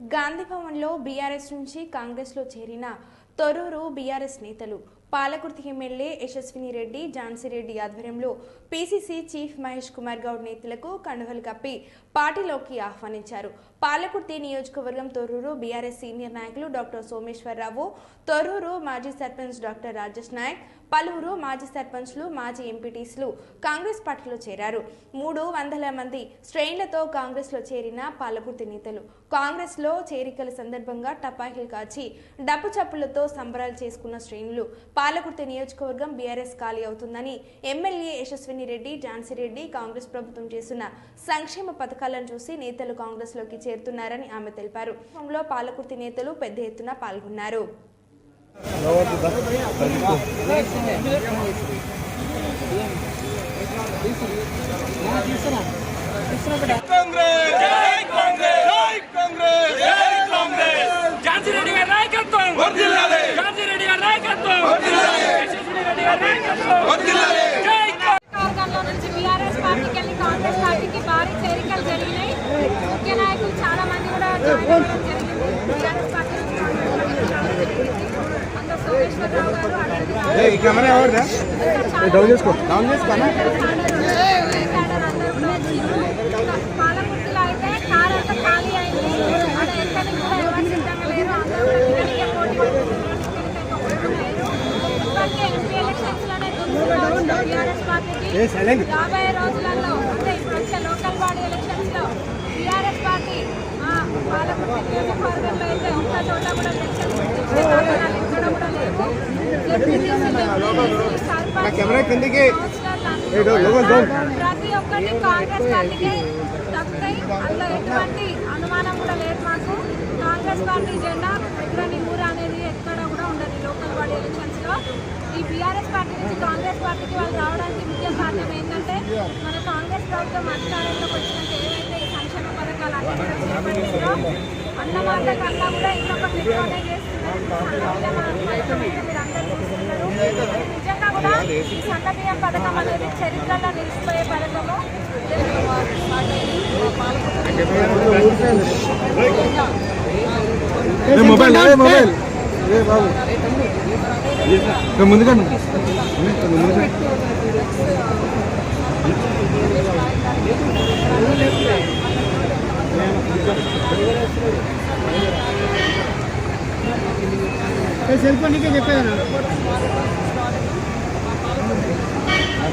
గాంధీభవన్లో BRS నుంచి కాంగ్రెస్లో చేరిన తొర్రూరు బీఆర్ఎస్ నేతలు పాలకుర్తి ఎమ్మెల్యే యశస్విని రెడ్డి ఝాన్సీరెడ్డి ఆధ్వర్యంలో పీసీసీ చీఫ్ మహేష్ కుమార్ గౌడ్ నేతలకు కండువలు కప్పి పార్టీలోకి ఆహ్వానించారు. పాలకుర్తి నియోజకవర్గం తొర్రూరు బీఆర్ఎస్ సీనియర్ నాయకులు డాక్టర్ సోమేశ్వరరావు తొర్రూరు మాజీ సర్పంచ్ డాక్టర్ రాజేష్ నాయక్ పలువురు మాజీ సర్పంచ్లు మాజీ ఎంపీటీస్లు కాంగ్రెస్ పార్టీలో చేరారు. మూడు వందల మంది శ్రేణులతో కాంగ్రెస్లో చేరిన పాలకుర్తి నేతలు. కాంగ్రెస్లో చేరికల సందర్భంగా టపాకిలు కాచి డప్పు చప్పులతో సంబరాలు చేసుకున్న శ్రేణులు పాలకుర్తి నియోజకవర్గం బీఆర్ఎస్ ఖాళీ అవుతుందని ఎమ్మెల్యే యశస్విని రెడ్డి ఝాన్సీ రెడ్డి కాంగ్రెస్ ప్రభుత్వం చేస్తున్న సంక్షేమ పథకాలను చూసి నేతలు కాంగ్రెస్లోకి చేరుతున్నారని ఆమె తెలిపారు. పాలకుర్తి నేతలు పెద్ద ఎత్తున పాల్గొన్నారు. కాంగ్రెస్ జై కాంగ్రెస్ జై కాంగ్రెస్ ఝాన్సీ రెడ్డి గారి నాయకత్వం వర్ధిల్లాలి ఝాన్సీ రెడ్డి గారి నాయకత్వం వర్ధిల్లాలి యశస్విని రెడ్డి గారి నాయకత్వం వర్ధిల్లాలి జై వర్గాల్లో నుంచి బీఆర్ఎస్ పార్టీకి వెళ్ళి కాంగ్రెస్ పార్టీకి భారీ చేరికలు జరిగినాయి ముఖ్య నాయకులు చాలా మంది కూడా జాయిన్ అవ్వడం జరిగింది బీఆర్ఎస్ పార్టీ నుంచి కాంగ్రెస్ పార్టీకి రావడం జరిగింది. అందులో సోమేశ్వరరావు గారు అదేవిధంగా కెమెరా ఎవరిదా ఇంకా డౌన్ చేసుకో డౌన్ చేసుకోనా పార్టీకి సైలెంట్. రాబోయే రోజులలో అంటే ఇప్పుడు వచ్చే లోకల్ బాడీ ఎలక్షన్స్లో టీఆర్ఎస్ పార్టీ ఆ, పాలకుర్తి నియోజకవర్గంలో అయితే ఒక్క చోట కూడా ఎక్కడ లేవు. కెమెరా కిందికి. ప్రతి ఒక్కటి కాంగ్రెస్ పార్టీకి దక్కుతాయి అందులో ఎటువంటి అనుమానం కూడా లేదు మాకు. కాంగ్రెస్ పార్టీ జెండా ఎక్కడని ఊర అనేది ఎక్కడ కూడా ఉండదు ఈ లోకల్ బాడీ ఎలక్షన్స్లో ఈ బీఆర్ఎస్ పార్టీ నుంచి కాంగ్రెస్ పార్టీకి వాళ్ళు రావడానికి ముఖ్య కారణం ఏంటంటే మన కాంగ్రెస్ ప్రభుత్వం అధికారంలోకి వచ్చినాక ఏవైతే ఈ సంక్షేమ పథకాలు అన్ని అన్నమాట కన్నా కూడా ఇంకొకటి నిజంగా కూడా ఈ సన్న బియ్యం పథకం అనేది చరిత్రలో నిలిచిపోయే పథకము. Mobile mobile? ముందుగా సెల్ ఫోన్ నీకే చెప్పేదన్నా?